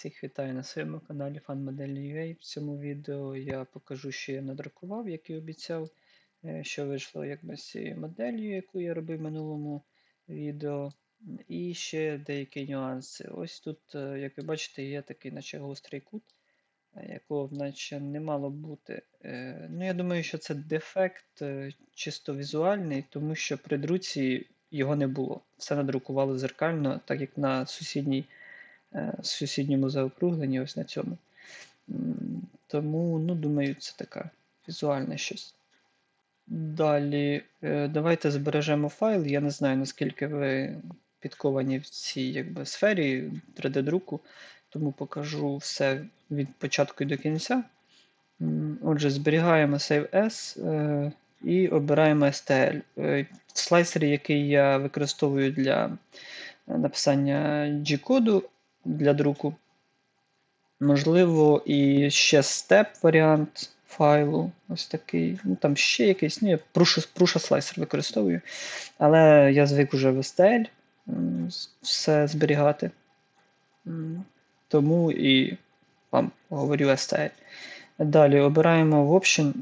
Всіх вітаю на своєму каналі FanModel.ua. В цьому відео я покажу, що я надрукував, як і обіцяв, е, що вийшло якби з цією моделлю, яку я робив в минулому відео. І ще деякі нюанси. Ось тут, е, як ви бачите, є такий наче гострий кут, е, якого наче не мало бути. Ну, Я думаю, що це дефект чисто візуальний, тому що при друці його не було. Все надрукувало зеркально, так як на сусідній. Е, сусідньому заокругленні, ось на цьому. Тому, ну, думаю, це така візуальне щось. Далі, е, давайте збережемо файл. Я не знаю, наскільки ви підковані в цій якби, сфері 3D-друку, тому покажу все від початку до кінця. Отже, зберігаємо Save S е, і обираємо STL. Слайсер, який я використовую для написання G-коду, для друку. Можливо, і ще степ варіант файлу. Ось такий. Ну, Там ще якийсь. Ну, я Prusa слайсер використовую. Але я звик вже в STL все зберігати. Тому і вам говорю STL. Далі обираємо в Option.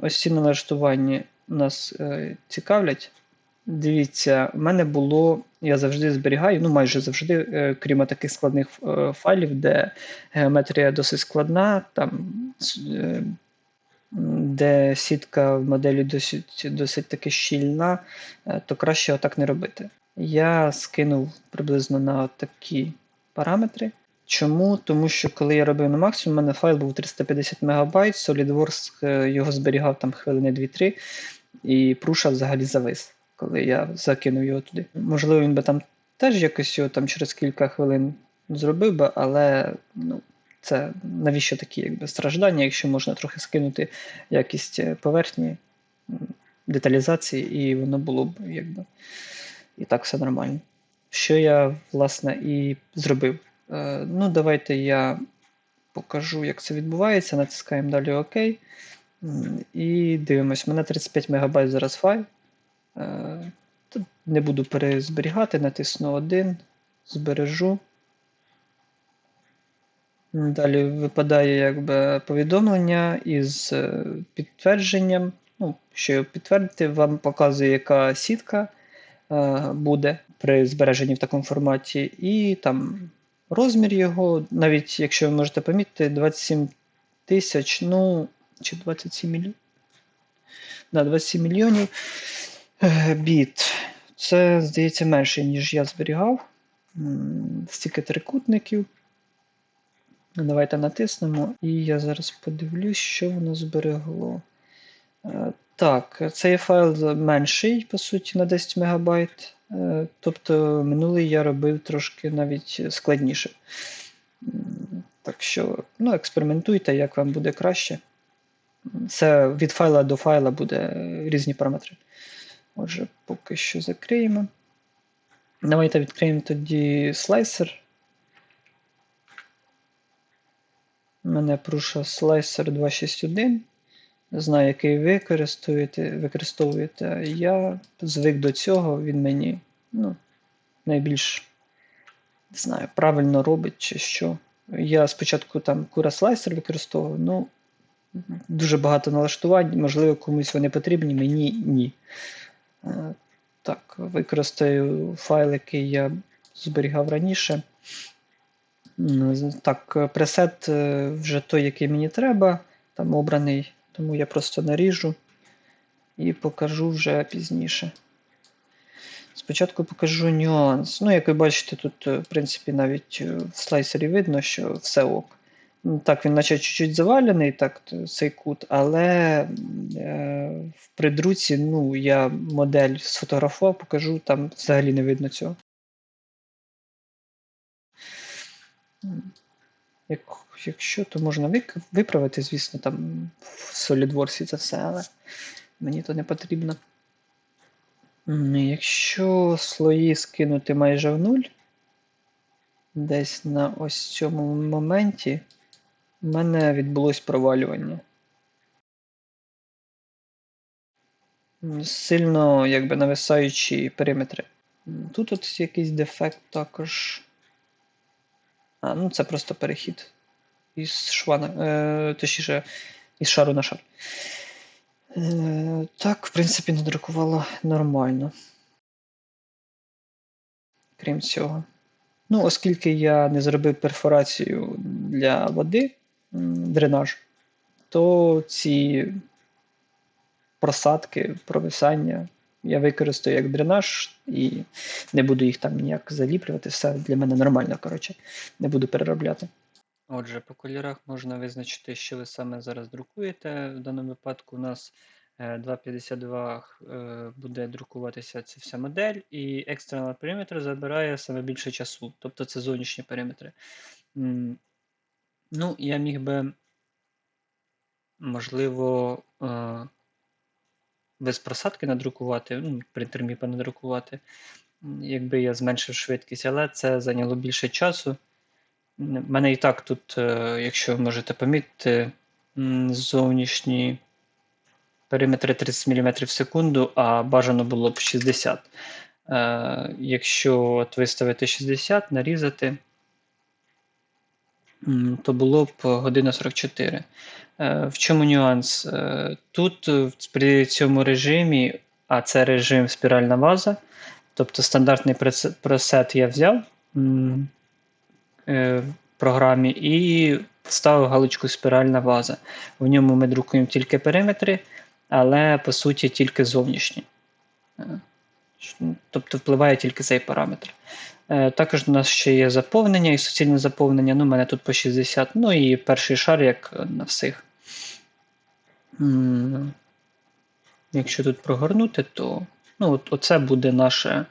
Ось ці налаштування нас е, цікавлять. Дивіться, в мене було, я завжди зберігаю, ну майже завжди, е, крім таких складних е, файлів, де геометрія досить складна, там, е, де сітка в моделі досить досить таки щільна, то краще отак не робити. Я скинув приблизно на такі параметри. Чому? Тому що коли я робив на максимум, у мене файл був 350 МБ, SolidWorks його зберігав там хвилини 2-3, і Prusa взагалі завис коли я закинув його туди. Можливо, він би там теж якось його там через кілька хвилин зробив би, але ну, це навіщо такі якби, страждання, якщо можна трохи скинути якість е, поверхні деталізації, і воно було б якби і так все нормально. Що я, власне, і зробив. Е, ну, Давайте я покажу, як це відбувається. Натискаємо далі ОК. І дивимось, у мене 35 МБ зараз файл. Е, тут не буду перезберігати, натисну один, збережу. Далі випадає якби повідомлення із е, підтвердженням. Ну, Що підтвердити, вам показує, яка сітка е, буде при збереженні в такому форматі, і там розмір його, навіть якщо ви можете помітити, 27 тисяч, ну, чи 27 мільйонів. Да, 27 мільйонів. Е, біт. Це, здається, менше, ніж я зберігав. Стільки трикутників. Давайте натиснемо, і я зараз подивлюсь, що воно зберегло. Е, так, цей файл менший, по суті, на 10 МБ. Е, тобто, минулий я робив трошки навіть складніше. Так що, ну, експериментуйте, як вам буде краще. Це від файла до файла буде різні параметри. Отже, поки що закриємо. Давайте відкриємо тоді слайсер. Мене Prusa слайсер 261. Не знаю, який ви використовуєте. використовуєте. Я звик до цього, він мені ну, найбільш не знаю, правильно робить чи що. Я спочатку там Cura слайсер використовував, ну дуже багато налаштувань, можливо, комусь вони потрібні, мені ні. Е, так, використаю файл, який я зберігав раніше. Так, пресет е, вже той, який мені треба, там обраний, тому я просто наріжу і покажу вже пізніше. Спочатку покажу нюанс. Ну, як ви бачите, тут, е, в принципі, навіть в слайсері видно, що все ок. Ну, так, він наче чуть-чуть завалений, так, цей кут, але е, в придруці ну, я модель сфотографував, покажу, там взагалі не видно цього. Як, Якщо, то можна виправити, звісно, там в SolidWorks це все, але мені то не потрібно. Якщо слої скинути майже в нуль, десь на ось цьому моменті. У мене відбулось провалювання. Сильно якби нависаючі периметри. Тут от якийсь дефект також. А, ну це просто перехід із шва е, точніше, із шару на шар. Е, Так, в принципі, надрукувала нормально. Крім цього. Ну, оскільки я не зробив перфорацію для води, дренаж, то ці просадки, провисання я використаю як дренаж і не буду їх там ніяк заліплювати. Все для мене нормально, коротше, не буду переробляти. Отже, по кольорах можна визначити, що ви саме зараз друкуєте. В даному випадку у нас 2.52 е, е, буде друкуватися ця вся модель, і external периметр забирає саме більше часу, тобто це зовнішні периметри. Ну, я міг би, можливо, е, без просадки надрукувати, ну, принтер міг би надрукувати, якби я зменшив швидкість, але це зайняло більше часу. У мене і так тут, якщо ви можете помітити, зовнішні периметри 30 мм в секунду, а бажано було б 60. Е, якщо от виставити 60, нарізати, то було б година 44. Е, в чому нюанс? Е, тут при цьому режимі, а це режим спіральна ваза, тобто стандартний пресет я взяв в програмі і ставив галочку спіральна ваза. В ньому ми друкуємо тільки периметри але по суті тільки зовнішні. Е, тобто впливає тільки цей параметр. Е, також у нас ще є заповнення і суцільне заповнення. Ну, У мене тут по 60, ну і перший шар, як на всіх. Якщо тут прогорнути, то ну, от, оце буде наше.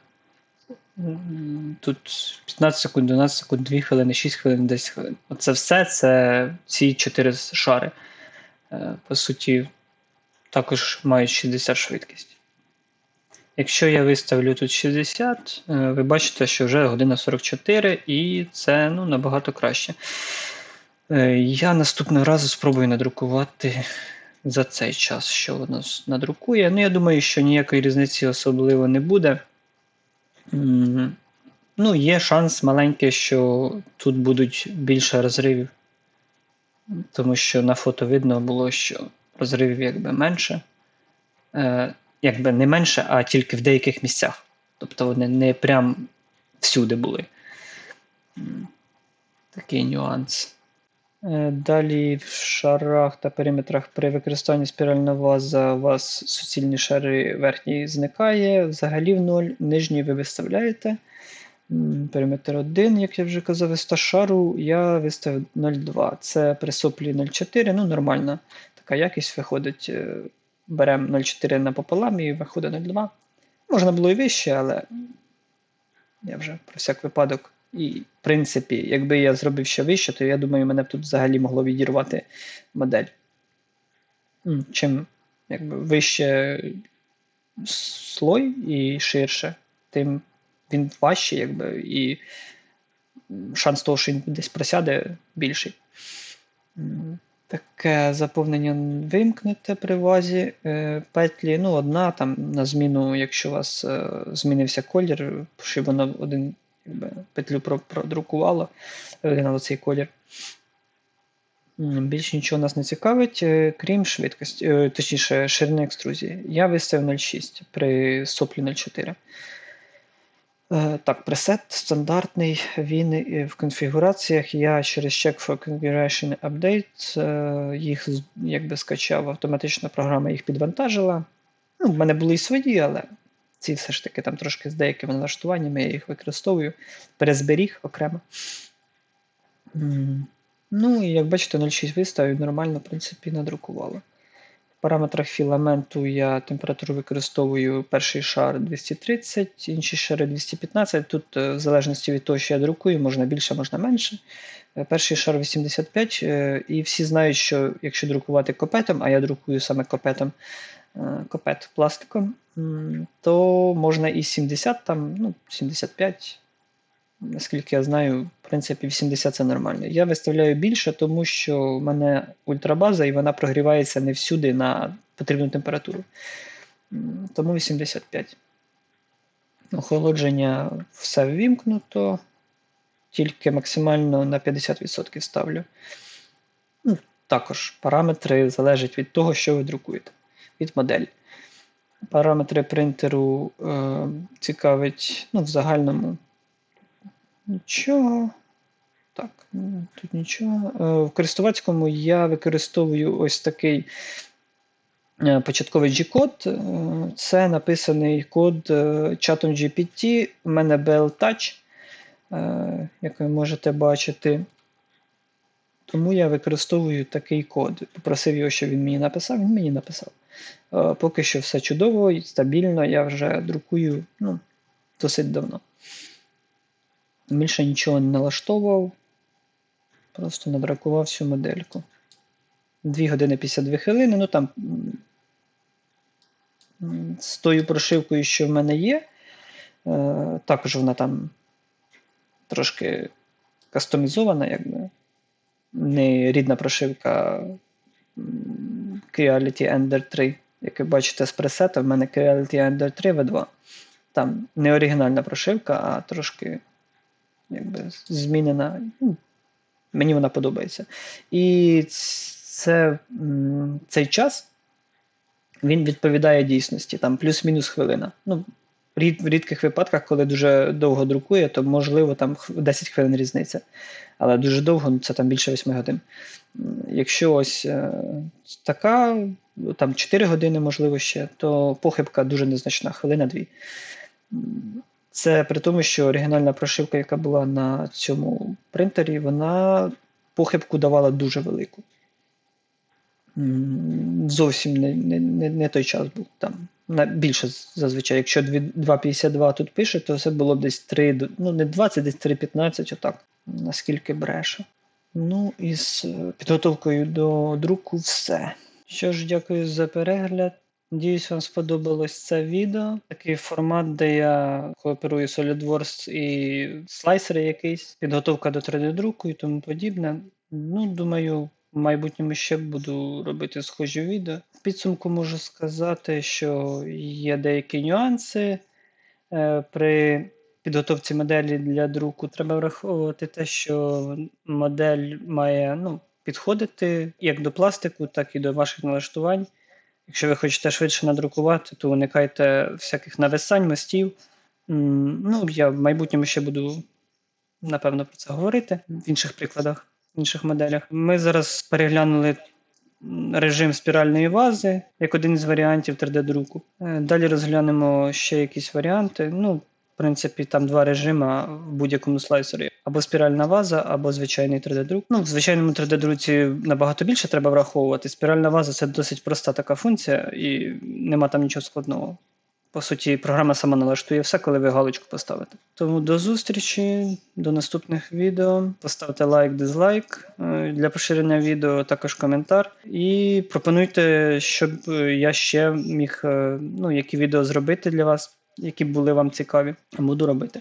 Тут 15 секунд, 12 секунд, 2 хвилини, 6 хвилин, 10 хвилин. Оце все це ці 4 шари. Е, по суті, також мають 60 швидкість. Якщо я виставлю тут 60, е, ви бачите, що вже година 44 і це ну, набагато краще. Е, я наступного разу спробую надрукувати за цей час, що воно надрукує. Ну, я думаю, що ніякої різниці особливо не буде. Ну, Є шанс маленький, що тут будуть більше розривів, тому що на фото видно було, що розривів якби менше. Е, Якби не менше, а тільки в деяких місцях. Тобто вони не прям всюди були. Такий нюанс. Е, далі в шарах та периметрах при використанні спірального ваза у вас суцільні шари верхній зникає, взагалі в 0, нижній ви виставляєте. Периметр 1, як я вже казав, висота шару я виставив 0,2. Це при соплі 0,4, ну нормальна така якість виходить. Беремо 0,4 напополам і виходить 0,2. Можна було і вище, але я вже про всяк випадок. І, в принципі, якби я зробив ще вище, то я думаю, мене б тут взагалі могло відірвати модель. Чим якби, вище слой і ширше, тим він важче, якби, і шанс того, що він десь просяде, більший. Таке заповнення вимкнете при вазі е, петлі. Ну, одна там на зміну, якщо у вас е, змінився колір, щоб воно один якби, петлю продрукувало один оцей колір. Більше нічого нас не цікавить, е, крім швидкості, точніше, ширини екструзії. Я виставив 0,6 при соплі 0,4. Е, так, пресет стандартний. Він в конфігураціях. Я через Check for Configuration Update е, їх якби скачав, автоматично програма їх підвантажила. Ну, В мене були і свої, але ці все ж таки там трошки з деякими налаштуваннями я їх використовую. Перезберіг окремо. Ну, і як бачите, 0,6 виставив, нормально, в принципі, надрукувало параметрах філаменту я температуру використовую перший шар 230, інші шари 215. Тут, е, в залежності від того, що я друкую, можна більше, можна менше. Е, перший шар 85, е, і всі знають, що якщо друкувати копетом, а я друкую саме копетом, копет пластиком, то можна і 70, там, ну, 75 наскільки я знаю, в принципі, 80 це нормально. Я виставляю більше, тому що в мене ультрабаза і вона прогрівається не всюди на потрібну температуру. Тому 85. Охолодження все ввімкнуто. тільки максимально на 50% ставлю. Ну, також параметри залежать від того, що ви друкуєте, від моделі. Параметри принтеру е, цікавить ну, в загальному нічого. Так, тут нічого. Е, В користувацькому я використовую ось такий е, початковий G-код. Е, Це написаний код чатом GPT. У мене BL Touch, як ви можете бачити. Тому я використовую такий код. Попросив його, щоб він мені написав, він мені написав. Поки що все чудово і стабільно, я вже друкую ну, досить давно. Більше нічого не налаштовував, просто надракував всю модельку. 2 години 52 хвилини. Ну там з тою прошивкою, що в мене є, е, також вона там трошки кастомізована, якби. Не рідна прошивка Creality Ender 3. Як ви бачите з пресета, в мене Creality Ender 3 V2. Там не оригінальна прошивка, а трошки якби, змінена. Ну, Мені вона подобається. І це, цей час він відповідає дійсності, там плюс-мінус хвилина. Ну, в рідких випадках, коли дуже довго друкує, то можливо там 10 хвилин різниця. Але дуже довго, ну, це там більше 8 годин. Якщо ось е, така, там 4 години, можливо, ще, то похибка дуже незначна, хвилина-дві. Це при тому, що оригінальна прошивка, яка була на цьому принтері, вона похибку давала дуже велику. Зовсім не, не, не, той час був. Там більше зазвичай. Якщо 2,52 тут пише, то це було десь 3, ну не 20, десь 3,15, отак, наскільки бреше. Ну і з е, підготовкою до друку все. Що ж, дякую за перегляд. Надіюсь, вам сподобалось це відео. Такий формат, де я кооперую SolidWorks і слайсери якийсь, підготовка до 3D-друку і тому подібне. Ну, думаю, в майбутньому ще буду робити схожі відео. В підсумку можу сказати, що є деякі нюанси е, при підготовці моделі для друку. Треба враховувати те, що модель має ну, підходити як до пластику, так і до ваших налаштувань. Якщо ви хочете швидше надрукувати, то уникайте всяких нависань, мостів. Ну, я в майбутньому ще буду, напевно, про це говорити в інших прикладах, в інших моделях. Ми зараз переглянули режим спіральної вази як один із варіантів 3D-друку. Е, Далі розглянемо ще якісь варіанти. Ну, в принципі, там два режими в будь-якому слайсері: або спіральна ваза, або звичайний 3D-друк. Ну, в звичайному 3D-друці набагато більше треба враховувати. Спіральна ваза це досить проста така функція, і нема там нічого складного. По суті, програма сама налаштує все, коли ви галочку поставите. Тому до зустрічі, до наступних відео. Поставте лайк, дизлайк е, для поширення відео, також коментар. І пропонуйте, щоб я ще міг, е, ну, які відео зробити для вас, які були вам цікаві. Буду робити.